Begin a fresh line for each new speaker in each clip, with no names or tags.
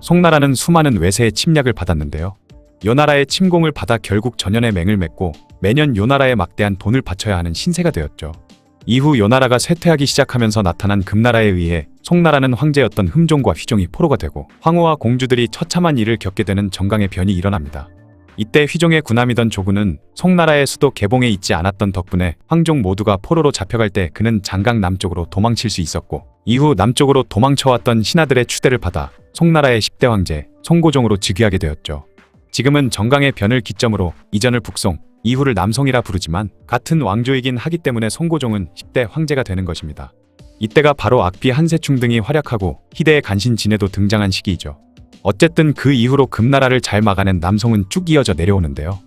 송나라는 수많은 외세의 침략을 받았는데요. 요나라의 침공을 받아 결국 전연의 맹을 맺고 매년 요나라에 막대한 돈을 바쳐야 하는 신세가 되었죠. 이후 요나라가 쇠퇴하기 시작하면서 나타난 금나라에 의해 송나라는 황제였던 흠종과 휘종이 포로가 되고 황후와 공주들이 처참한 일을 겪게 되는 정강의 변이 일어납니다. 이때 휘종의 군함이던 조구는 송나라의 수도 개봉에 있지 않았던 덕분에 황종 모두가 포로로 잡혀갈 때 그는 장강 남쪽으로 도망칠 수 있었고 이후 남쪽으로 도망쳐왔던 신하들의 추대를 받아 송나라의 10대 황제 송고종으로 즉위하게 되었죠. 지금은 정강의 변을 기점으로 이전을 북송, 이후를 남송이라 부르지만 같은 왕조이긴 하기 때문에 송고종은 10대 황제가 되는 것입니다. 이때가 바로 악비 한세충 등이 활약하고 희대의 간신 진해도 등장한 시기이죠. 어쨌든 그 이후로 금나라를 잘 막아낸 남송은 쭉 이어져 내려오는데요.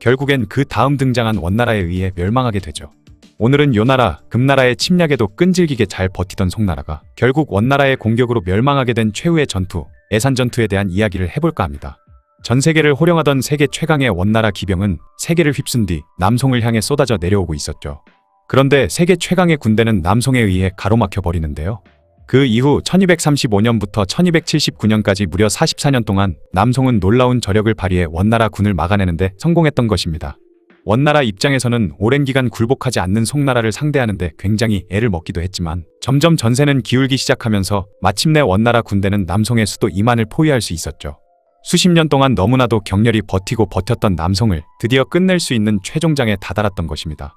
결국엔 그 다음 등장한 원나라에 의해 멸망하게 되죠. 오늘은 요나라, 금나라의 침략에도 끈질기게 잘 버티던 송나라가 결국 원나라의 공격으로 멸망하게 된 최후의 전투, 애산 전투에 대한 이야기를 해볼까 합니다. 전 세계를 호령하던 세계 최강의 원나라 기병은 세계를 휩쓴 뒤 남송을 향해 쏟아져 내려오고 있었죠. 그런데 세계 최강의 군대는 남송에 의해 가로막혀 버리는데요. 그 이후 1235년부터 1279년까지 무려 44년 동안 남송은 놀라운 저력을 발휘해 원나라 군을 막아내는데 성공했던 것입니다. 원나라 입장에서는 오랜 기간 굴복하지 않는 송나라를 상대하는데 굉장히 애를 먹기도 했지만 점점 전세는 기울기 시작하면서 마침내 원나라 군대는 남송의 수도 이만을 포위할 수 있었죠. 수십 년 동안 너무나도 격렬히 버티고 버텼던 남송을 드디어 끝낼 수 있는 최종장에 다다랐던 것입니다.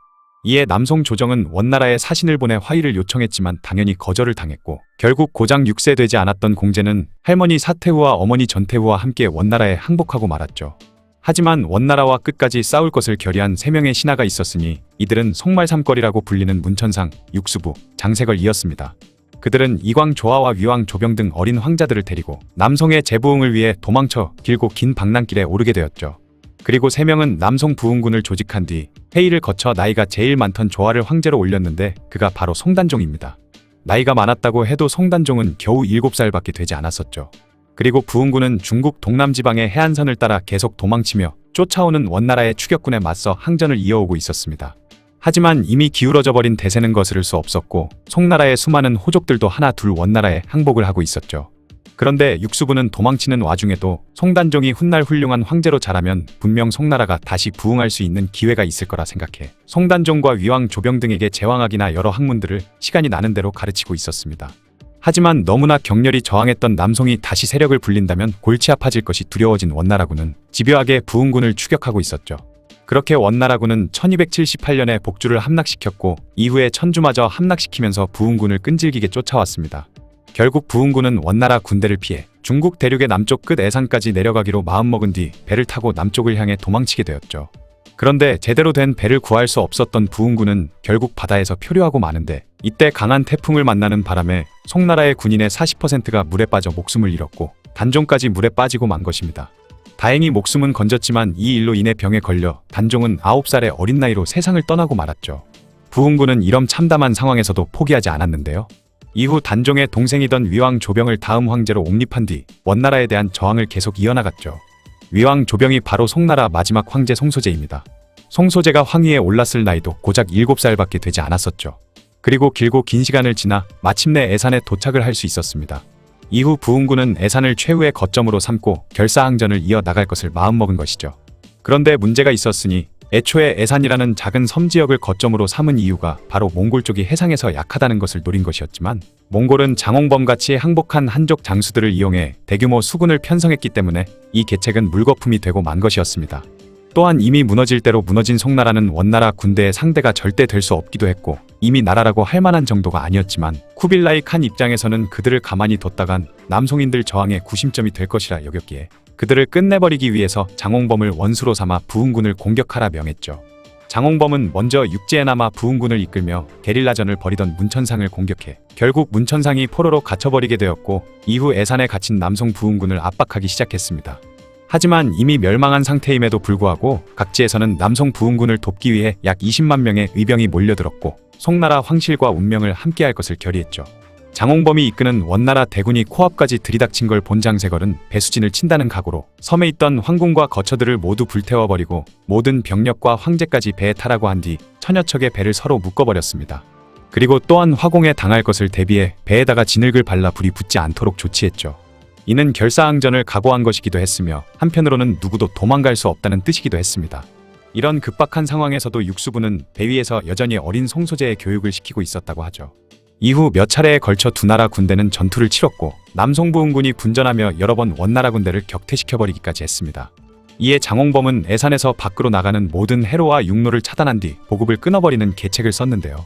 이에 남송 조정은 원나라에 사신을 보내 화의를 요청했지만 당연히 거절을 당했고 결국 고장 6세 되지 않았던 공제는 할머니 사태후와 어머니 전태후와 함께 원나라에 항복하고 말았죠. 하지만 원나라와 끝까지 싸울 것을 결의한 세 명의 신하가 있었으니 이들은 속말삼거리라고 불리는 문천상, 육수부, 장세걸이었습니다. 그들은 이광 조화와 위왕 조병 등 어린 황자들을 데리고 남송의 재부흥을 위해 도망쳐 길고 긴 방랑길에 오르게 되었죠. 그리고 세 명은 남송 부흥군을 조직한 뒤 회의를 거쳐 나이가 제일 많던 조화를 황제로 올렸는데 그가 바로 송단종입니다. 나이가 많았다고 해도 송단종은 겨우 7살밖에 되지 않았었죠. 그리고 부흥군은 중국 동남 지방의 해안선을 따라 계속 도망치며 쫓아오는 원나라의 추격군에 맞서 항전을 이어오고 있었습니다. 하지만 이미 기울어져 버린 대세는 거스를 수 없었고 송나라의 수많은 호족들도 하나 둘 원나라에 항복을 하고 있었죠. 그런데 육수부는 도망치는 와중에도 송단종이 훗날 훌륭한 황제로 자라면 분명 송나라가 다시 부흥할 수 있는 기회가 있을 거라 생각해 송단종과 위왕 조병 등에게 제왕학이나 여러 학문들을 시간이 나는 대로 가르치고 있었습니다. 하지만 너무나 격렬히 저항했던 남송이 다시 세력을 불린다면 골치 아파질 것이 두려워진 원나라군은 집요하게 부흥군을 추격하고 있었죠. 그렇게 원나라군은 1278년에 복주를 함락시켰고 이후에 천주마저 함락시키면서 부흥군을 끈질기게 쫓아왔습니다. 결국 부흥군은 원나라 군대를 피해 중국 대륙의 남쪽 끝 애산까지 내려가기로 마음먹은 뒤 배를 타고 남쪽을 향해 도망치게 되었죠. 그런데 제대로 된 배를 구할 수 없었던 부흥군은 결국 바다에서 표류하고 마는데 이때 강한 태풍을 만나는 바람에 송나라의 군인의 40%가 물에 빠져 목숨을 잃었고 단종까지 물에 빠지고 만 것입니다. 다행히 목숨은 건졌지만 이 일로 인해 병에 걸려 단종은 9살의 어린 나이로 세상을 떠나고 말았죠. 부흥군은 이런 참담한 상황에서도 포기하지 않았는데요. 이후 단종의 동생이던 위왕 조병을 다음 황제로 옹립한 뒤 원나라에 대한 저항을 계속 이어나갔죠. 위왕 조병이 바로 송나라 마지막 황제 송소제입니다. 송소제가 황위에 올랐을 나이도 고작 7살밖에 되지 않았었죠. 그리고 길고 긴 시간을 지나 마침내 애산에 도착을 할 수 있었습니다. 이후 부흥군은 애산을 최후의 거점으로 삼고 결사항전을 이어나갈 것을 마음먹은 것이죠. 그런데 문제가 있었으니 애초에 애산이라는 작은 섬 지역을 거점으로 삼은 이유가 바로 몽골 쪽이 해상에서 약하다는 것을 노린 것이었지만 몽골은 장홍범같이 항복한 한족 장수들을 이용해 대규모 수군을 편성했기 때문에 이 계책은 물거품이 되고 만 것이었습니다. 또한 이미 무너질 대로 무너진 송나라는 원나라 군대의 상대가 절대 될 수 없기도 했고 이미 나라라고 할 만한 정도가 아니었지만 쿠빌라이 칸 입장에서는 그들을 가만히 뒀다간 남송인들 저항의 구심점이 될 것이라 여겼기에 그들을 끝내버리기 위해서 장홍범을 원수로 삼아 부흥군을 공격하라 명했죠. 장홍범은 먼저 육지에 남아 부흥군을 이끌며 게릴라전을 벌이던 문천상을 공격해 결국 문천상이 포로로 갇혀버리게 되었고 이후 애산에 갇힌 남송 부흥군을 압박하기 시작했습니다. 하지만 이미 멸망한 상태임에도 불구하고 각지에서는 남송 부흥군을 돕기 위해 약 20만 명의 의병이 몰려들었고 송나라 황실과 운명을 함께할 것을 결의했죠. 장홍범이 이끄는 원나라 대군이 코앞까지 들이닥친 걸 본 장세걸은 배수진을 친다는 각오로 섬에 있던 황궁과 거처들을 모두 불태워버리고 모든 병력과 황제까지 배에 타라고 한 뒤 천여 척의 배를 서로 묶어버렸습니다. 그리고 또한 화공에 당할 것을 대비해 배에다가 진흙을 발라 불이 붙지 않도록 조치했죠. 이는 결사항전을 각오한 것이기도 했으며 한편으로는 누구도 도망갈 수 없다는 뜻이기도 했습니다. 이런 급박한 상황에서도 육수부는 대위에서 여전히 어린 송소재의 교육을 시키고 있었다고 하죠. 이후 몇 차례에 걸쳐 두 나라 군대는 전투를 치렀고 남송부흥군이 분전하며 여러 번 원나라 군대를 격퇴시켜버리기까지 했습니다. 이에 장홍범은 애산에서 밖으로 나가는 모든 해로와 육로를 차단한 뒤 보급을 끊어버리는 계책을 썼는데요.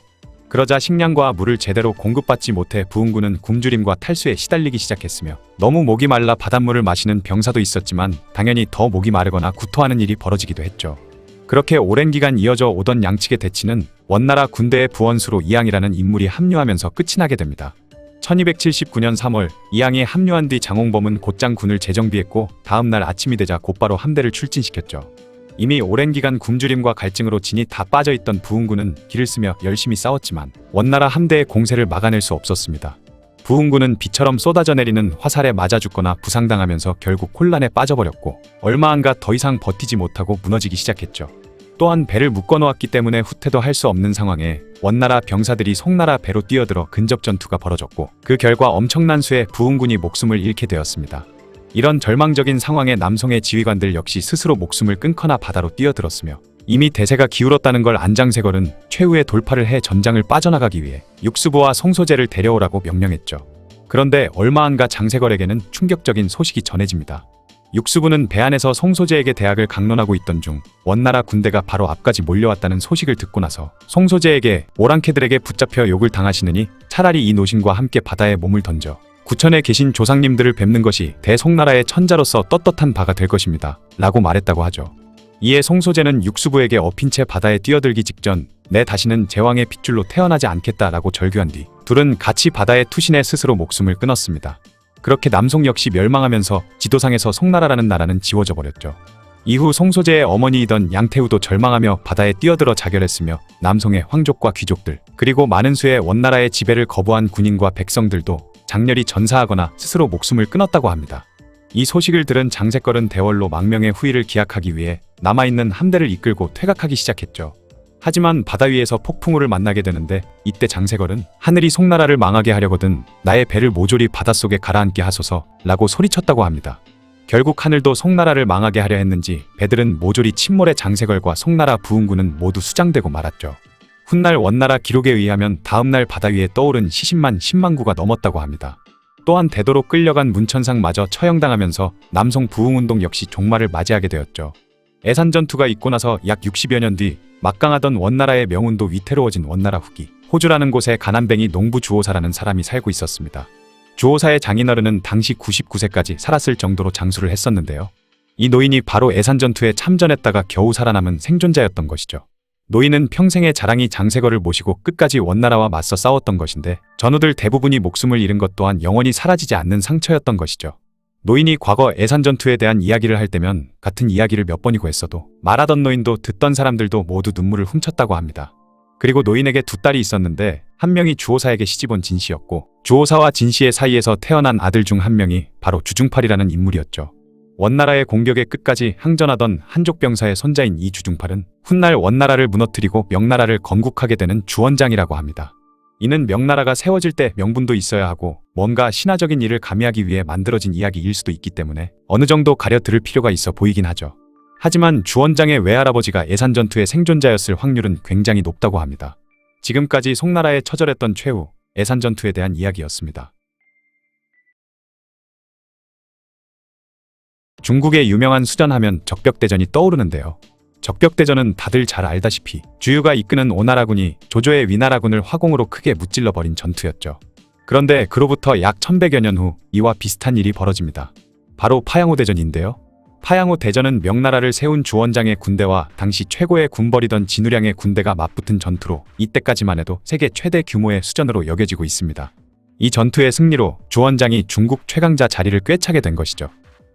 그러자 식량과 물을 제대로 공급받지 못해 부흥군은 굶주림과 탈수에 시달리기 시작했으며 너무 목이 말라 바닷물을 마시는 병사도 있었지만 당연히 더 목이 마르거나 구토하는 일이 벌어지기도 했죠. 그렇게 오랜 기간 이어져 오던 양측의 대치는 원나라 군대의 부원수로 이양이라는 인물이 합류하면서 끝이 나게 됩니다. 1279년 3월 이양이 합류한 뒤 장홍범은 곧장 군을 재정비했고 다음 날 아침이 되자 곧바로 함대를 출진시켰죠. 이미 오랜 기간 굶주림과 갈증으로 진이 다 빠져있던 부흥군은 길을 쓰며 열심히 싸웠지만 원나라 함대의 공세를 막아낼 수 없었습니다. 부흥군은 비처럼 쏟아져 내리는 화살에 맞아 죽거나 부상당하면서 결국 혼란에 빠져버렸고 얼마 안가 더 이상 버티지 못하고 무너지기 시작했죠. 또한 배를 묶어놓았기 때문에 후퇴도 할 수 없는 상황에 원나라 병사들이 송나라 배로 뛰어들어 근접 전투가 벌어졌고 그 결과 엄청난 수의 부흥군이 목숨을 잃게 되었습니다. 이런 절망적인 상황에 남송의 지휘관들 역시 스스로 목숨을 끊거나 바다로 뛰어들었으며 이미 대세가 기울었다는 걸 안장세걸은 최후의 돌파를 해 전장을 빠져나가기 위해 육수부와 송소재를 데려오라고 명령했죠. 그런데 얼마 안가 장세걸에게는 충격적인 소식이 전해집니다. 육수부는 배 안에서 송소재에게 대학을 강론하고 있던 중 원나라 군대가 바로 앞까지 몰려왔다는 소식을 듣고 나서 송소재에게 오랑캐들에게 붙잡혀 욕을 당하시느니 차라리 이 노신과 함께 바다에 몸을 던져 구천에 계신 조상님들을 뵙는 것이 대송나라의 천자로서 떳떳한 바가 될 것입니다. 라고 말했다고 하죠. 이에 송소재는 육수부에게 엎인 채 바다에 뛰어들기 직전 내 다시는 제왕의 핏줄로 태어나지 않겠다라고 절규한 뒤 둘은 같이 바다에 투신해 스스로 목숨을 끊었습니다. 그렇게 남송 역시 멸망하면서 지도상에서 송나라라는 나라는 지워져 버렸죠. 이후 송소재의 어머니이던 양태우도 절망하며 바다에 뛰어들어 자결했으며 남송의 황족과 귀족들 그리고 많은 수의 원나라의 지배를 거부한 군인과 백성들도 장렬히 전사하거나 스스로 목숨을 끊었다고 합니다. 이 소식을 들은 장세걸은 대월로 망명의 후위를 기약하기 위해 남아있는 함대를 이끌고 퇴각하기 시작했죠. 하지만 바다 위에서 폭풍우를 만나게 되는데 이때 장세걸은 하늘이 송나라를 망하게 하려거든 나의 배를 모조리 바닷속에 가라앉게 하소서 라고 소리쳤다고 합니다. 결국 하늘도 송나라를 망하게 하려 했는지 배들은 모조리 침몰해 장세걸과 송나라 부흥군은 모두 수장되고 말았죠. 훗날 원나라 기록에 의하면 다음날 바다 위에 떠오른 시신만 10만 구가 넘었다고 합니다. 또한 대도로 끌려간 문천상마저 처형당하면서 남송 부흥운동 역시 종말을 맞이하게 되었죠. 애산 전투가 있고 나서 약 60여 년 뒤 막강하던 원나라의 명운도 위태로워진 원나라 후기 호주라는 곳에 가난뱅이 농부 주호사라는 사람이 살고 있었습니다. 주호사의 장인어른은 당시 99세까지 살았을 정도로 장수를 했었는데요. 이 노인이 바로 애산 전투에 참전했다가 겨우 살아남은 생존자였던 것이죠. 노인은 평생의 자랑이 장세거를 모시고 끝까지 원나라와 맞서 싸웠던 것인데 전우들 대부분이 목숨을 잃은 것 또한 영원히 사라지지 않는 상처였던 것이죠. 노인이 과거 애산 전투에 대한 이야기를 할 때면 같은 이야기를 몇 번이고 했어도 말하던 노인도 듣던 사람들도 모두 눈물을 훔쳤다고 합니다. 그리고 노인에게 두 딸이 있었는데 한 명이 주호사에게 시집온 진씨였고 주호사와 진씨의 사이에서 태어난 아들 중 한 명이 바로 주중팔이라는 인물이었죠. 원나라의 공격에 끝까지 항전하던 한족 병사의 손자인 이 주중팔은 훗날 원나라를 무너뜨리고 명나라를 건국하게 되는 주원장이라고 합니다. 이는 명나라가 세워질 때 명분도 있어야 하고 뭔가 신화적인 일을 가미하기 위해 만들어진 이야기일 수도 있기 때문에 어느 정도 가려 들을 필요가 있어 보이긴 하죠. 하지만 주원장의 외할아버지가 예산 전투의 생존자였을 확률은 굉장히 높다고 합니다. 지금까지 송나라에 처절했던 최후 예산 전투에 대한 이야기였습니다. 중국의 유명한 수전하면 적벽대전이 떠오르는데요. 적벽대전은 다들 잘 알다시피 주유가 이끄는 오나라군이 조조의 위나라군을 화공으로 크게 무찔러 버린 전투였죠. 그런데 그로부터 약 1100여 년 후 이와 비슷한 일이 벌어집니다. 바로 파양호 대전인데요. 파양호 대전은 명나라를 세운 주원장의 군대와 당시 최고의 군벌이던 진우량의 군대가 맞붙은 전투로 이때까지만 해도 세계 최대 규모의 수전으로 여겨지고 있습니다. 이 전투의 승리로 주원장이 중국 최강자 자리를 꿰차게 된 것이죠.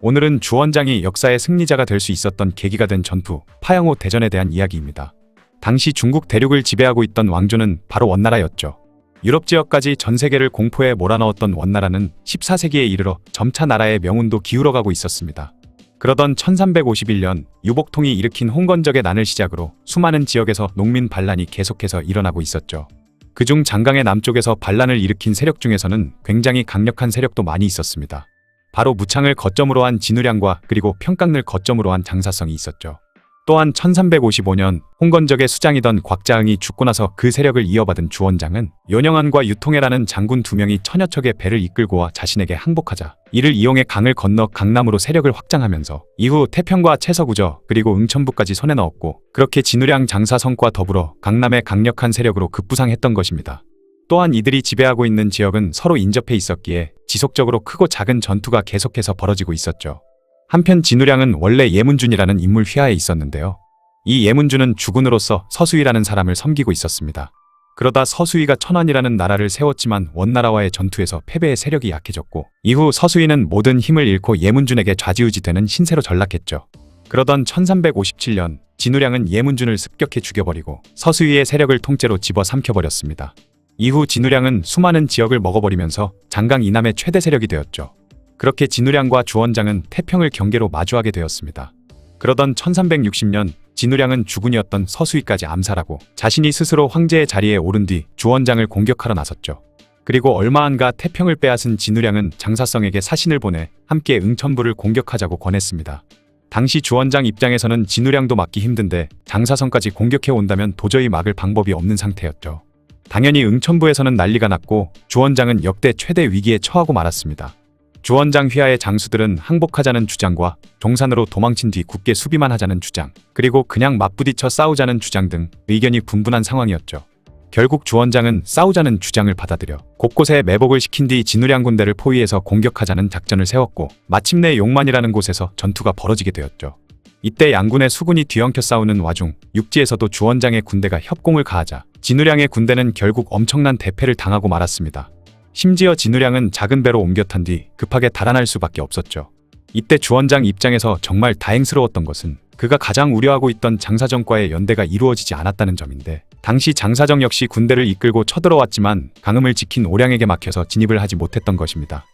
오늘은 주 원장이 역사의 승리자가 될 수 있었던 계기가 된 전투 파양호 대전에 대한 이야기입니다. 당시 중국 대륙을 지배하고 있던 왕조는 바로 원나라였죠. 유럽 지역까지 전 세계를 공포에 몰아넣었던 원나라는 14세기에 이르러 점차 나라의 명운도 기울어가고 있었습니다. 그러던 1351년 유복통이 일으킨 홍건적의 난을 시작으로 수많은 지역에서 농민 반란이 계속해서 일어나고 있었죠. 그중 장강의 남쪽에서 반란을 일으킨 세력 중에서는 굉장히 강력한 세력도 많이 있었습니다. 바로 무창을 거점으로 한 진우량과 그리고 평강을 거점으로 한 장사성이 있었죠. 또한 1355년 홍건적의 수장이던 곽자흥이 죽고 나서 그 세력을 이어받은 주원장은 윤영환과 유통해라는 장군 두 명이 천여 척의 배를 이끌고 와 자신에게 항복하자 이를 이용해 강을 건너 강남으로 세력을 확장하면서 이후 태평과 채서구저 그리고 응천부까지 손에 넣었고 그렇게 진우량 장사성과 더불어 강남의 강력한 세력으로 급부상했던 것입니다. 또한 이들이 지배하고 있는 지역은 서로 인접해 있었기에 지속적으로 크고 작은 전투가 계속해서 벌어지고 있었죠. 한편 진우량은 원래 예문준이라는 인물 휘하에 있었는데요. 이 예문준은 주군으로서 서수위라는 사람을 섬기고 있었습니다. 그러다 서수위가 천안이라는 나라를 세웠지만 원나라와의 전투에서 패배의 세력이 약해졌고 이후 서수위는 모든 힘을 잃고 예문준에게 좌지우지되는 신세로 전락했죠. 그러던 1357년 진우량은 예문준을 습격해 죽여버리고 서수위의 세력을 통째로 집어 삼켜버렸습니다. 이후 진우량은 수많은 지역을 먹어버리면서 장강 이남의 최대 세력이 되었죠. 그렇게 진우량과 주원장은 태평을 경계로 마주하게 되었습니다. 그러던 1360년 진우량은 주군이었던 서수희까지 암살하고 자신이 스스로 황제의 자리에 오른 뒤 주원장을 공격하러 나섰죠. 그리고 얼마 안가 태평을 빼앗은 진우량은 장사성에게 사신을 보내 함께 응천부를 공격하자고 권했습니다. 당시 주원장 입장에서는 진우량도 막기 힘든데 장사성까지 공격해 온다면 도저히 막을 방법이 없는 상태였죠. 당연히 응천부에서는 난리가 났고 주원장은 역대 최대 위기에 처하고 말았습니다. 주원장 휘하의 장수들은 항복하자는 주장과 동산으로 도망친 뒤 굳게 수비만 하자는 주장, 그리고 그냥 맞부딪혀 싸우자는 주장 등 의견이 분분한 상황이었죠. 결국 주원장은 싸우자는 주장을 받아들여 곳곳에 매복을 시킨 뒤 진우량 군대를 포위해서 공격하자는 작전을 세웠고 마침내 용만이라는 곳에서 전투가 벌어지게 되었죠. 이때 양군의 수군이 뒤엉켜 싸우는 와중 육지에서도 주원장의 군대가 협공을 가하자 진우량의 군대는 결국 엄청난 대패를 당하고 말았습니다. 심지어 진우량은 작은 배로 옮겨 탄 뒤 급하게 달아날 수밖에 없었죠. 이때 주원장 입장에서 정말 다행스러웠던 것은 그가 가장 우려하고 있던 장사정과의 연대가 이루어지지 않았다는 점인데 당시 장사정 역시 군대를 이끌고 쳐들어왔지만 강음을 지킨 오량에게 막혀서 진입을 하지 못했던 것입니다.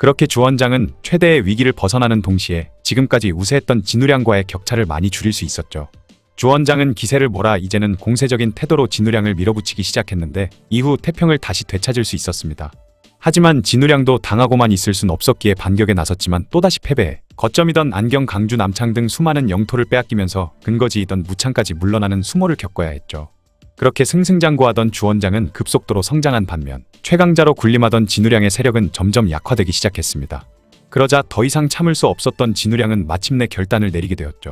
그렇게 주 원장은 최대의 위기를 벗어나는 동시에 지금까지 우세했던 진우량과의 격차를 많이 줄일 수 있었죠. 주 원장은 기세를 몰아 이제는 공세적인 태도로 진우량을 밀어붙이기 시작했는데 이후 태평을 다시 되찾을 수 있었습니다. 하지만 진우량도 당하고만 있을 순 없었기에 반격에 나섰지만 또다시 패배해 거점이던 안경 강주 남창 등 수많은 영토를 빼앗기면서 근거지이던 무창까지 물러나는 수모를 겪어야 했죠. 그렇게 승승장구하던 주원장은 급속도로 성장한 반면 최강자로 군림하던 진우량의 세력은 점점 약화되기 시작했습니다. 그러자 더 이상 참을 수 없었던 진우량은 마침내 결단을 내리게 되었죠.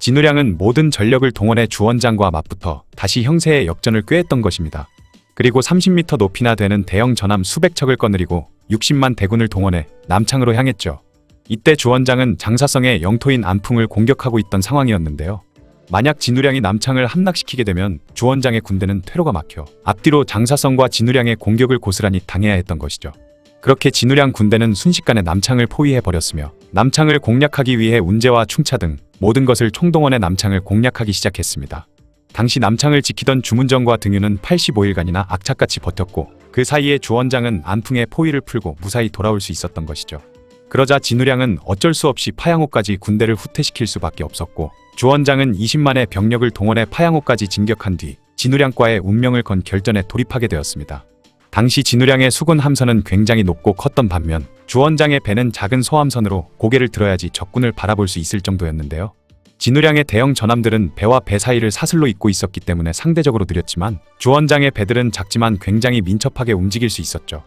진우량은 모든 전력을 동원해 주원장과 맞붙어 다시 형세의 역전을 꾀했던 것입니다. 그리고 30m 높이나 되는 대형 전함 수백 척을 거느리고 60만 대군을 동원해 남창으로 향했죠. 이때 주원장은 장사성의 영토인 안풍을 공격하고 있던 상황이었는데요. 만약 진우량이 남창을 함락시키게 되면 주원장의 군대는 퇴로가 막혀 앞뒤로 장사성과 진우량의 공격을 고스란히 당해야 했던 것이죠. 그렇게 진우량 군대는 순식간에 남창을 포위해 버렸으며 남창을 공략하기 위해 운제와 충차 등 모든 것을 총동원해 남창을 공략하기 시작했습니다. 당시 남창을 지키던 주문정과 등유는 85일간이나 악착같이 버텼고 그 사이에 주원장은 안풍의 포위를 풀고 무사히 돌아올 수 있었던 것이죠. 그러자 진우량은 어쩔 수 없이 파양호까지 군대를 후퇴시킬 수밖에 없었고 주원장은 20만의 병력을 동원해 파양호까지 진격한 뒤 진우량과의 운명을 건 결전에 돌입하게 되었습니다. 당시 진우량의 수군 함선은 굉장히 높고 컸던 반면 주원장의 배는 작은 소함선으로 고개를 들어야지 적군을 바라볼 수 있을 정도였는데요. 진우량의 대형 전함들은 배와 배 사이를 사슬로 잇고 있었기 때문에 상대적으로 느렸지만 주원장의 배들은 작지만 굉장히 민첩하게 움직일 수 있었죠.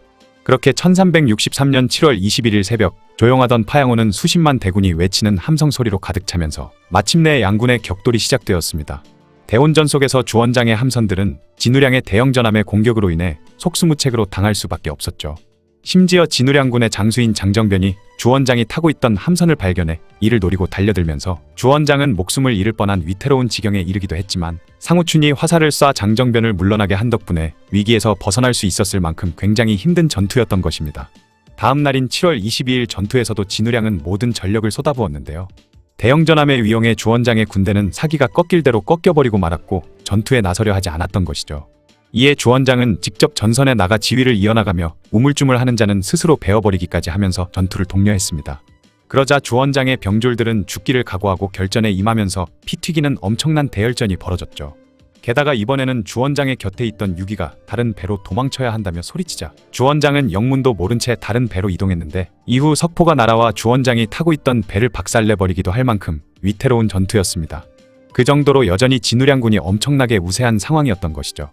그렇게 1363년 7월 21일 새벽 조용하던 파양호는 수십만 대군이 외치는 함성 소리로 가득 차면서 마침내 양군의 격돌이 시작되었습니다. 대혼전 속에서 주원장의 함선들은 진우량의 대형 전함의 공격으로 인해 속수무책으로 당할 수밖에 없었죠. 심지어 진우량군의 장수인 장정변이 주원장이 타고 있던 함선을 발견해 이를 노리고 달려들면서 주원장은 목숨을 잃을 뻔한 위태로운 지경에 이르기도 했지만 상우춘이 화살을 쏴 장정변을 물러나게 한 덕분에 위기에서 벗어날 수 있었을 만큼 굉장히 힘든 전투였던 것입니다. 다음 날인 7월 22일 전투에서도 진우량은 모든 전력을 쏟아부었는데요. 대형 전함의 위용에 주원장의 군대는 사기가 꺾일 대로 꺾여버리고 말았고 전투에 나서려 하지 않았던 것이죠. 이에 주원장은 직접 전선에 나가 지휘를 이어나가며 우물쭈물 하는 자는 스스로 베어버리기까지 하면서 전투를 독려했습니다. 그러자 주원장의 병졸들은 죽기를 각오하고 결전에 임하면서 피 튀기는 엄청난 대열전이 벌어졌죠. 게다가 이번에는 주원장의 곁에 있던 유기가 다른 배로 도망쳐야 한다며 소리치자 주원장은 영문도 모른 채 다른 배로 이동했는데 이후 석포가 날아와 주원장이 타고 있던 배를 박살내버리기도 할 만큼 위태로운 전투였습니다. 그 정도로 여전히 진우량군이 엄청나게 우세한 상황이었던 것이죠.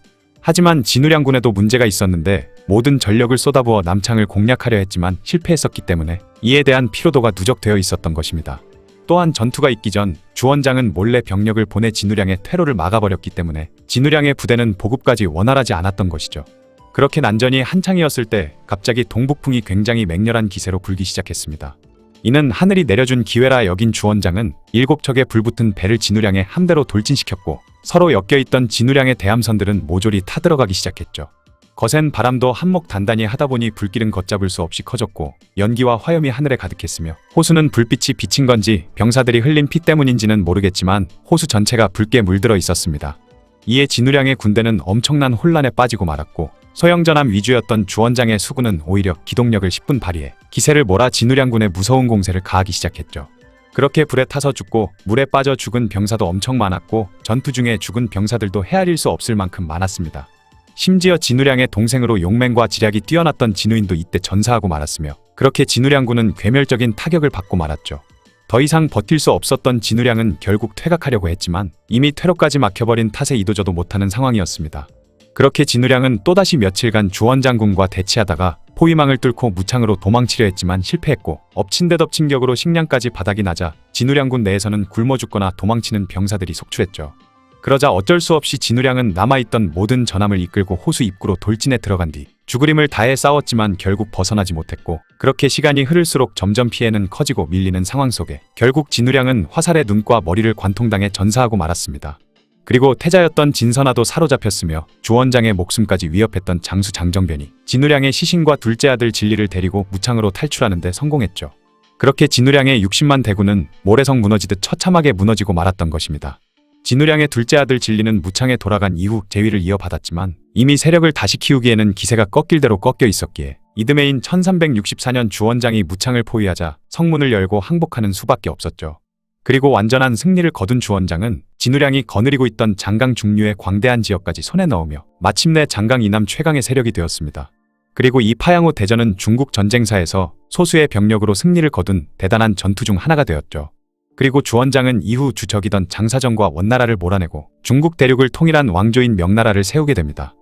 하지만 진우량군에도 문제가 있었는데 모든 전력을 쏟아부어 남창을 공략하려 했지만 실패했었기 때문에 이에 대한 피로도가 누적되어 있었던 것입니다. 또한 전투가 있기 전 주원장은 몰래 병력을 보내 진우량의 퇴로를 막아버렸기 때문에 진우량의 부대는 보급까지 원활하지 않았던 것이죠. 그렇게 난전이 한창이었을 때 갑자기 동북풍이 굉장히 맹렬한 기세로 불기 시작했습니다. 이는 하늘이 내려준 기회라 여긴 주원장은 일곱 척의 불붙은 배를 진우량의 함대로 돌진시켰고 서로 엮여있던 진우량의 대함선들은 모조리 타들어가기 시작했죠. 거센 바람도 한몫 단단히 하다 보니 불길은 걷잡을 수 없이 커졌고 연기와 화염이 하늘에 가득했으며 호수는 불빛이 비친 건지 병사들이 흘린 피 때문인지는 모르겠지만 호수 전체가 붉게 물들어 있었습니다. 이에 진우량의 군대는 엄청난 혼란에 빠지고 말았고 소형전함 위주였던 주원장의 수군은 오히려 기동력을 10분 발휘해 기세를 몰아 진우량군의 무서운 공세를 가하기 시작했죠. 그렇게 불에 타서 죽고 물에 빠져 죽은 병사도 엄청 많았고 전투 중에 죽은 병사들도 헤아릴 수 없을 만큼 많았습니다. 심지어 진우량의 동생으로 용맹과 지략이 뛰어났던 진우인도 이때 전사하고 말았으며 그렇게 진우량 군은 괴멸적인 타격을 받고 말았죠. 더 이상 버틸 수 없었던 진우량은 결국 퇴각하려고 했지만 이미 퇴로까지 막혀버린 탓에 이도저도 못하는 상황이었습니다. 그렇게 진우량은 또다시 며칠간 주원장군과 대치하다가 포위망을 뚫고 무창으로 도망치려 했지만 실패했고 엎친 데 덮친 격으로 식량까지 바닥이 나자 진우량군 내에서는 굶어 죽거나 도망치는 병사들이 속출했죠. 그러자 어쩔 수 없이 진우량은 남아있던 모든 전함을 이끌고 호수 입구로 돌진해 들어간 뒤 죽으림을 다해 싸웠지만 결국 벗어나지 못했고 그렇게 시간이 흐를수록 점점 피해는 커지고 밀리는 상황 속에 결국 진우량은 화살에 눈과 머리를 관통당해 전사하고 말았습니다. 그리고 태자였던 진선아도 사로잡혔으며 주원장의 목숨까지 위협했던 장수 장정변이 진우량의 시신과 둘째 아들 진리를 데리고 무창으로 탈출하는 데 성공했죠. 그렇게 진우량의 60만 대군은 모래성 무너지듯 처참하게 무너지고 말았던 것입니다. 진우량의 둘째 아들 진리는 무창에 돌아간 이후 재위를 이어받았지만 이미 세력을 다시 키우기에는 기세가 꺾일 대로 꺾여 있었기에 이듬해인 1364년 주원장이 무창을 포위하자 성문을 열고 항복하는 수밖에 없었죠. 그리고 완전한 승리를 거둔 주원장은 진우량이 거느리고 있던 장강 중류의 광대한 지역까지 손에 넣으며 마침내 장강 이남 최강의 세력이 되었습니다. 그리고 이 파양호 대전은 중국 전쟁사에서 소수의 병력으로 승리를 거둔 대단한 전투 중 하나가 되었죠. 그리고 주원장은 이후 주적이던 장사정과 원나라를 몰아내고 중국 대륙을 통일한 왕조인 명나라를 세우게 됩니다.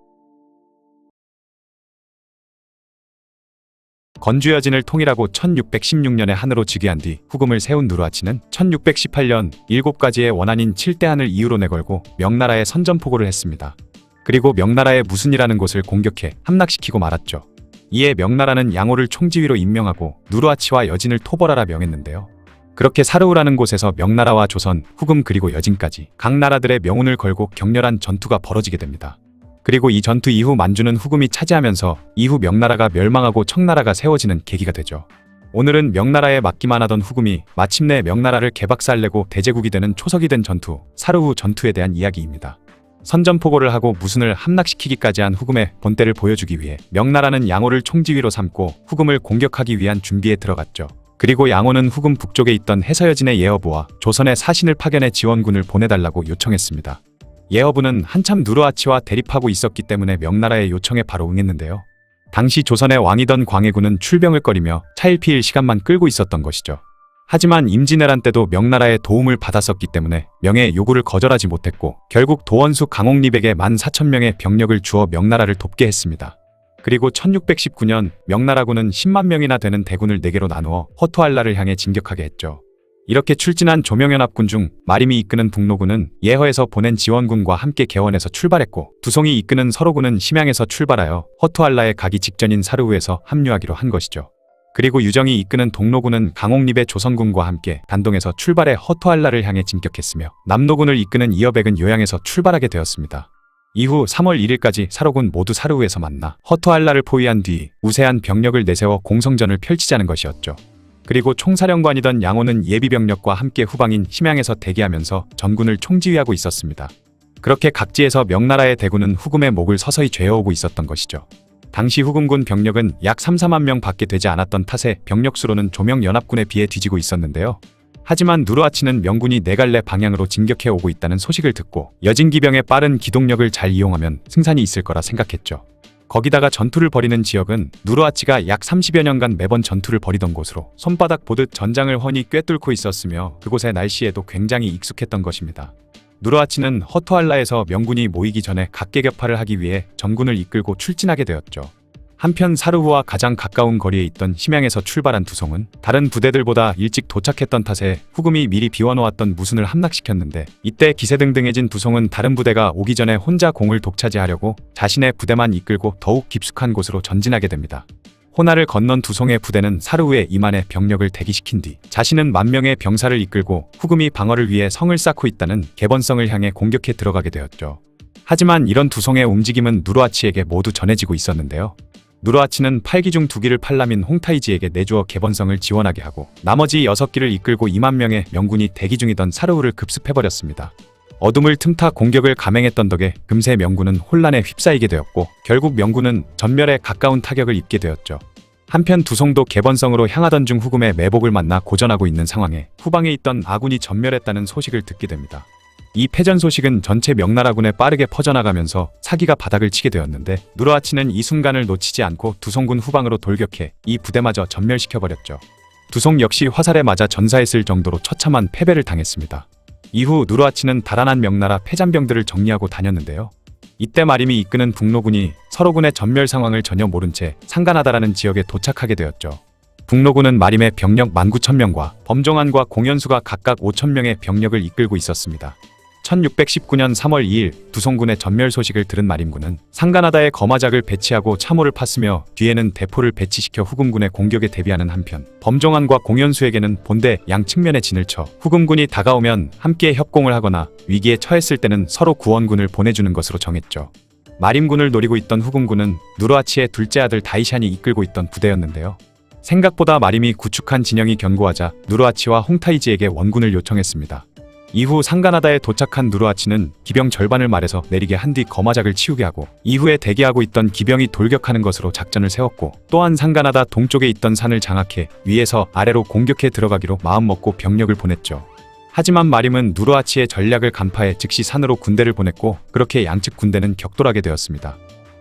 건주여진을 통일하고 1616년에 한으로 즉위한 뒤 후금을 세운 누르하치는 1618년 7가지의 원한인 7대 한을 이유로 내걸고 명나라에 선전포고를 했습니다. 그리고 명나라의 무순이라는 곳을 공격해 함락시키고 말았죠. 이에 명나라는 양호를 총지휘로 임명하고 누르하치와 여진을 토벌하라 명했는데요. 그렇게 사르우라는 곳에서 명나라와 조선, 후금 그리고 여진까지 각 나라들의 명운을 걸고 격렬한 전투가 벌어지게 됩니다. 그리고 이 전투 이후 만주는 후금이 차지하면서 이후 명나라가 멸망하고 청나라가 세워지는 계기가 되죠. 오늘은 명나라에 맡기만 하던 후금이 마침내 명나라를 개박살내고 대제국이 되는 초석이 된 전투, 사르후 전투에 대한 이야기입니다. 선전포고를 하고 무순을 함락시키기까지 한 후금의 본때를 보여주기 위해 명나라는 양호를 총지휘로 삼고 후금을 공격하기 위한 준비에 들어갔죠. 그리고 양호는 후금 북쪽에 있던 해서여진의 예어부와 조선의 사신을 파견해 지원군을 보내달라고 요청했습니다. 예어부는 한참 누르하치와 대립하고 있었기 때문에 명나라의 요청에 바로 응했는데요. 당시 조선의 왕이던 광해군은 출병을 꺼리며 차일피일 시간만 끌고 있었던 것이죠. 하지만 임진왜란 때도 명나라의 도움을 받았었기 때문에 명의 요구를 거절하지 못했고 결국 도원수 강옥립에게 14,000명의 병력을 주어 명나라를 돕게 했습니다. 그리고 1619년 명나라군은 10만 명이나 되는 대군을 4개로 나누어 허투알라를 향해 진격하게 했죠. 이렇게 출진한 조명연합군 중 마림이 이끄는 북로군은 예허에서 보낸 지원군과 함께 개원해서 출발했고 두송이 이끄는 서로군은 심양에서 출발하여 허투알라에 가기 직전인 사르우에서 합류하기로 한 것이죠. 그리고 유정이 이끄는 동로군은 강옥립의 조선군과 함께 단동에서 출발해 허투알라를 향해 진격했으며 남로군을 이끄는 이어백은 요양에서 출발하게 되었습니다. 이후 3월 1일까지 사로군 모두 사르우에서 만나 허투알라를 포위한 뒤 우세한 병력을 내세워 공성전을 펼치자는 것이었죠. 그리고 총사령관이던 양호는 예비병력과 함께 후방인 심양에서 대기하면서 전군을 총지휘하고 있었습니다. 그렇게 각지에서 명나라의 대군은 후금의 목을 서서히 죄어오고 있었던 것이죠. 당시 후금군 병력은 약 3, 4만 명 밖에 되지 않았던 탓에 병력수로는 조명연합군에 비해 뒤지고 있었는데요. 하지만 누르아치는 명군이 네갈레 방향으로 진격해 오고 있다는 소식을 듣고 여진 기병의 빠른 기동력을 잘 이용하면 승산이 있을 거라 생각했죠. 거기다가 전투를 벌이는 지역은 누르아치가 약 30여 년간 매번 전투를 벌이던 곳으로 손바닥 보듯 전장을 훤히 꿰뚫고 있었으며 그곳의 날씨에도 굉장히 익숙했던 것입니다. 누르아치는 허투알라에서 명군이 모이기 전에 각계격파를 하기 위해 전군을 이끌고 출진하게 되었죠. 한편 사르후와 가장 가까운 거리에 있던 심양에서 출발한 두송은 다른 부대들보다 일찍 도착했던 탓에 후금이 미리 비워놓았던 무순을 함락시켰는데 이때 기세등등해진 두송은 다른 부대가 오기 전에 혼자 공을 독차지하려고 자신의 부대만 이끌고 더욱 깊숙한 곳으로 전진하게 됩니다. 호나를 건넌 두송의 부대는 사르후의 이만의 병력을 대기시킨 뒤 자신은 만 명의 병사를 이끌고 후금이 방어를 위해 성을 쌓고 있다는 개번성을 향해 공격해 들어가게 되었죠. 하지만 이런 두송의 움직임은 누르아치에게 모두 전해지고 있었는데요. 누르아치는 8기 중 2기를 팔라민 홍타이지에게 내주어 개번성을 지원하게 하고 나머지 6기를 이끌고 2만 명의 명군이 대기 중이던 사르후를 급습해버렸습니다. 어둠을 틈타 공격을 감행했던 덕에 금세 명군은 혼란에 휩싸이게 되었고 결국 명군은 전멸에 가까운 타격을 입게 되었죠. 한편 두송도 개번성으로 향하던 중 후금의 매복을 만나 고전하고 있는 상황에 후방에 있던 아군이 전멸했다는 소식을 듣게 됩니다. 이 패전 소식은 전체 명나라군에 빠르게 퍼져나가면서 사기가 바닥을 치게 되었는데 누르아치는 이 순간을 놓치지 않고 두송군 후방으로 돌격해 이 부대마저 전멸시켜버렸죠. 두송 역시 화살에 맞아 전사했을 정도로 처참한 패배를 당했습니다. 이후 누르아치는 달아난 명나라 패잔병들을 정리하고 다녔는데요. 이때 마림이 이끄는 북로군이 서로군의 전멸 상황을 전혀 모른 채 상간하다라는 지역에 도착하게 되었죠. 북로군은 마림의 병력 19,000명과 범종안과 공연수가 각각 5,000명의 병력을 이끌고 있었습니다. 1619년 3월 2일 두송군의 전멸 소식을 들은 마림군은 상가나다에 거마작을 배치하고 참호를 팠으며 뒤에는 대포를 배치시켜 후금군의 공격에 대비하는 한편 범종안과 공연수에게는 본대 양 측면에 진을 쳐 후금군이 다가오면 함께 협공을 하거나 위기에 처했을 때는 서로 구원군을 보내주는 것으로 정했죠. 마림군을 노리고 있던 후금군은 누르아치의 둘째 아들 다이샨이 이끌고 있던 부대였는데요. 생각보다 마림이 구축한 진영이 견고하자 누르아치와 홍타이지에게 원군을 요청했습니다. 이후 상가나다에 도착한 누르아치는 기병 절반을 말해서 내리게 한 뒤 거마작을 치우게 하고 이후에 대기하고 있던 기병이 돌격하는 것으로 작전을 세웠고 또한 상가나다 동쪽에 있던 산을 장악해 위에서 아래로 공격해 들어가기로 마음먹고 병력을 보냈죠. 하지만 마림은 누르아치의 전략을 간파해 즉시 산으로 군대를 보냈고 그렇게 양측 군대는 격돌하게 되었습니다.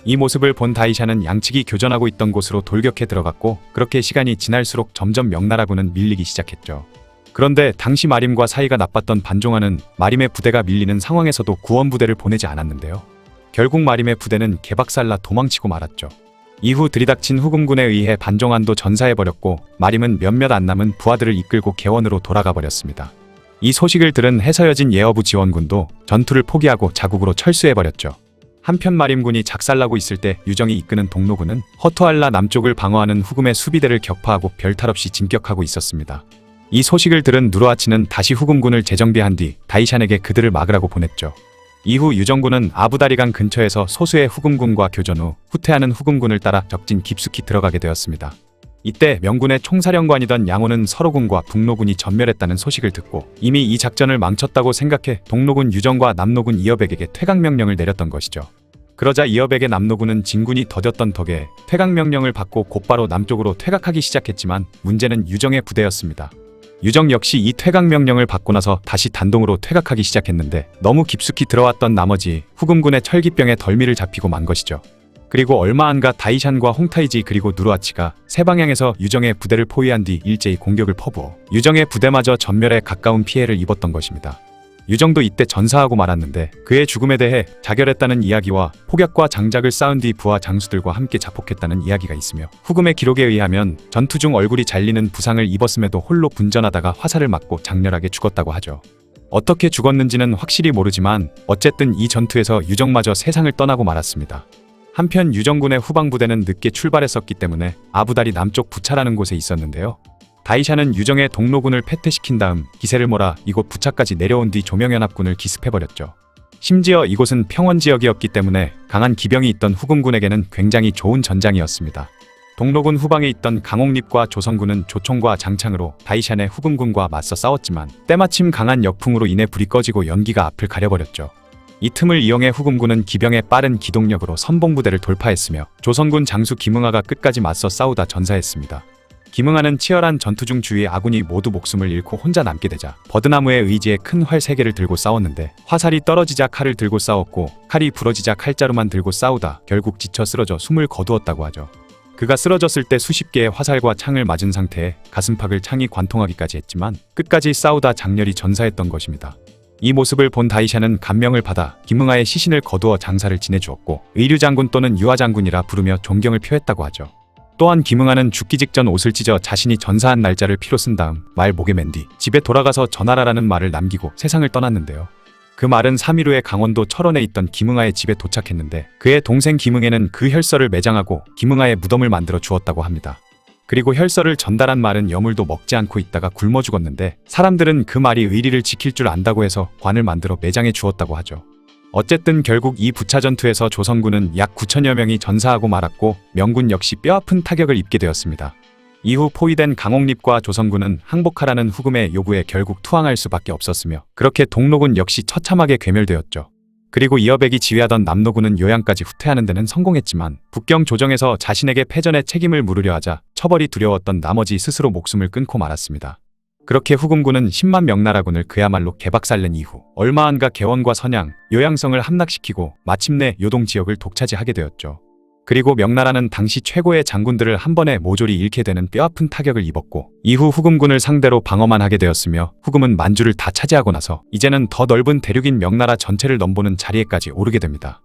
이 모습을 본 다이샤는 양측이 교전하고 있던 곳으로 돌격해 들어갔고 그렇게 시간이 지날수록 점점 명나라군은 밀리기 시작했죠. 그런데 당시 마림과 사이가 나빴던 반종환은 마림의 부대가 밀리는 상황에서도 구원부대를 보내지 않았는데요. 결국 마림의 부대는 개박살나 도망치고 말았죠. 이후 들이닥친 후금군에 의해 반종환도 전사해버렸고 마림은 몇몇 안 남은 부하들을 이끌고 개원으로 돌아가 버렸습니다. 이 소식을 들은 해서여진 예어부 지원군도 전투를 포기하고 자국으로 철수해버렸죠. 한편 마림군이 작살나고 있을 때 유정이 이끄는 동로군은 허투알라 남쪽을 방어하는 후금의 수비대를 격파하고 별탈 없이 진격하고 있었습니다. 이 소식을 들은 누르아치는 다시 후금군을 재정비한 뒤 다이샨에게 그들을 막으라고 보냈죠. 이후 유정군은 아부다리강 근처에서 소수의 후금군과 교전 후 후퇴하는 후금군을 따라 적진 깊숙이 들어가게 되었습니다. 이때 명군의 총사령관이던 양호는 서로군과 북로군이 전멸했다는 소식을 듣고 이미 이 작전을 망쳤다고 생각해 동로군 유정과 남로군 이어백에게 퇴각 명령을 내렸던 것이죠. 그러자 이어백의 남로군은 진군이 더뎠던 덕에 퇴각 명령을 받고 곧바로 남쪽으로 퇴각하기 시작했지만 문제는 유정의 부대였습니다. 유정 역시 이 퇴각 명령을 받고 나서 다시 단동으로 퇴각하기 시작했는데 너무 깊숙이 들어왔던 나머지 후금군의 철기병에 덜미를 잡히고 만 것이죠. 그리고 얼마 안가 다이샨과 홍타이지 그리고 누르아치가 세 방향에서 유정의 부대를 포위한 뒤 일제히 공격을 퍼부어 유정의 부대마저 전멸에 가까운 피해를 입었던 것입니다. 유정도 이때 전사하고 말았는데 그의 죽음에 대해 자결했다는 이야기와 폭약과 장작을 쌓은 뒤 부하 장수들과 함께 자폭했다는 이야기가 있으며 후금의 기록에 의하면 전투 중 얼굴이 잘리는 부상을 입었음에도 홀로 분전하다가 화살을 맞고 장렬하게 죽었다고 하죠. 어떻게 죽었는지는 확실히 모르지만 어쨌든 이 전투에서 유정마저 세상을 떠나고 말았습니다. 한편 유정군의 후방부대는 늦게 출발했었기 때문에 아부다리 남쪽 부차라는 곳에 있었는데요. 다이샤는 유정의 동로군을 패퇴시킨 다음 기세를 몰아 이곳 부차까지 내려온 뒤 조명연합군을 기습해버렸죠. 심지어 이곳은 평원 지역이었기 때문에 강한 기병이 있던 후금군에게는 굉장히 좋은 전장이었습니다. 동로군 후방에 있던 강옥립과 조선군은 조총과 장창으로 다이샨의 후금군과 맞서 싸웠지만 때마침 강한 역풍으로 인해 불이 꺼지고 연기가 앞을 가려버렸죠. 이 틈을 이용해 후금군은 기병의 빠른 기동력으로 선봉부대를 돌파했으며 조선군 장수 김응하가 끝까지 맞서 싸우다 전사했습니다. 김응하는 치열한 전투 중 주위의 아군이 모두 목숨을 잃고 혼자 남게 되자 버드나무의 의지에 큰 활 세 개를 들고 싸웠는데 화살이 떨어지자 칼을 들고 싸웠고 칼이 부러지자 칼자루만 들고 싸우다 결국 지쳐 쓰러져 숨을 거두었다고 하죠. 그가 쓰러졌을 때 수십 개의 화살과 창을 맞은 상태에 가슴팍을 창이 관통하기까지 했지만 끝까지 싸우다 장렬히 전사했던 것입니다. 이 모습을 본 다이샤는 감명을 받아 김응하의 시신을 거두어 장사를 지내주었고 의류 장군 또는 유아장군이라 부르며 존경을 표했다고 하죠. 또한 김응하는 죽기 직전 옷을 찢어 자신이 전사한 날짜를 피로 쓴 다음 말 목에 맨 뒤 집에 돌아가서 전하라라는 말을 남기고 세상을 떠났는데요. 그 말은 3일 후에 강원도 철원에 있던 김응하의 집에 도착했는데 그의 동생 김응애는 그 혈서를 매장하고 김응하의 무덤을 만들어 주었다고 합니다. 그리고 혈서를 전달한 말은 여물도 먹지 않고 있다가 굶어 죽었는데 사람들은 그 말이 의리를 지킬 줄 안다고 해서 관을 만들어 매장해 주었다고 하죠. 어쨌든 결국 이 부차 전투에서 조선군은 약 9천여 명이 전사하고 말았고 명군 역시 뼈아픈 타격을 입게 되었습니다. 이후 포위된 강옥립과 조선군은 항복하라는 후금의 요구에 결국 투항할 수밖에 없었으며 그렇게 동로군 역시 처참하게 괴멸되었죠. 그리고 이어백이 지휘하던 남로군은 요양까지 후퇴하는 데는 성공했지만 북경 조정에서 자신에게 패전의 책임을 물으려 하자 처벌이 두려웠던 나머지 스스로 목숨을 끊고 말았습니다. 그렇게 후금군은 10만 명나라군을 그야말로 개박살낸 이후 얼마 안가 개원과 선양, 요양성을 함락시키고 마침내 요동 지역을 독차지하게 되었죠. 그리고 명나라는 당시 최고의 장군들을 한 번에 모조리 잃게 되는 뼈아픈 타격을 입었고 이후 후금군을 상대로 방어만 하게 되었으며 후금은 만주를 다 차지하고 나서 이제는 더 넓은 대륙인 명나라 전체를 넘보는 자리에까지 오르게 됩니다.